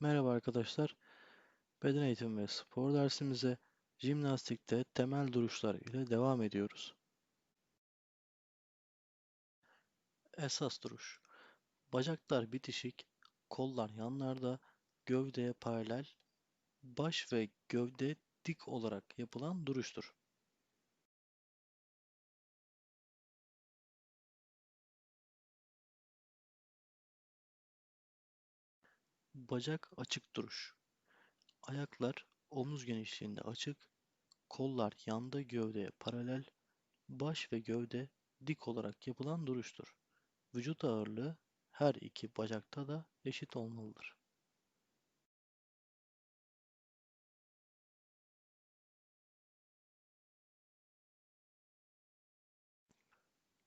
Merhaba arkadaşlar. Beden eğitimi ve spor dersimize jimnastikte temel duruşlar ile devam ediyoruz. Esas duruş. Bacaklar bitişik, kollar yanlarda, gövdeye paralel, baş ve gövde dik olarak yapılan duruştur. Bacak açık duruş. Ayaklar omuz genişliğinde açık, kollar yanda gövdeye paralel, baş ve gövde dik olarak yapılan duruştur. Vücut ağırlığı her iki bacakta da eşit olmalıdır.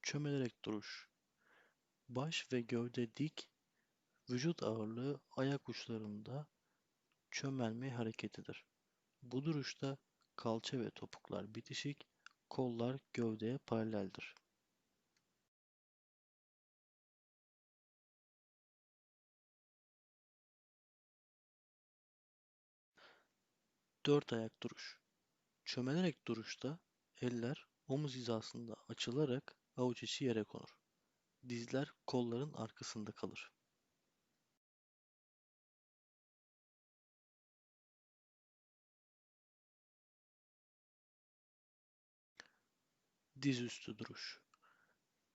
Çömelerek duruş. Baş ve gövde dik, vücut ağırlığı ayak uçlarında çömelme hareketidir. Bu duruşta kalça ve topuklar bitişik, kollar gövdeye paraleldir. Dört ayak duruş. Çömelerek duruşta eller omuz hizasında açılarak avuç içi yere konur. Dizler kolların arkasında kalır. Dizüstü duruş.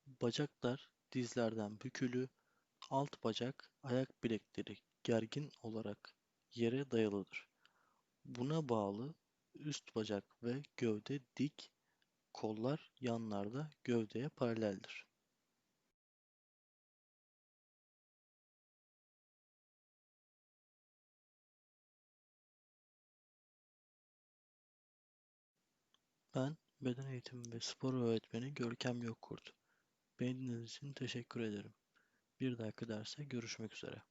Bacaklar dizlerden bükülü, alt bacak ayak bilekleri gergin olarak yere dayalıdır. Buna bağlı üst bacak ve gövde dik, kollar yanlarda gövdeye paraleldir. Ben beden eğitimi ve spor öğretmeni Görkem Yokkurt. Beni dinlediğiniz için teşekkür ederim. Bir dahaki derse görüşmek üzere.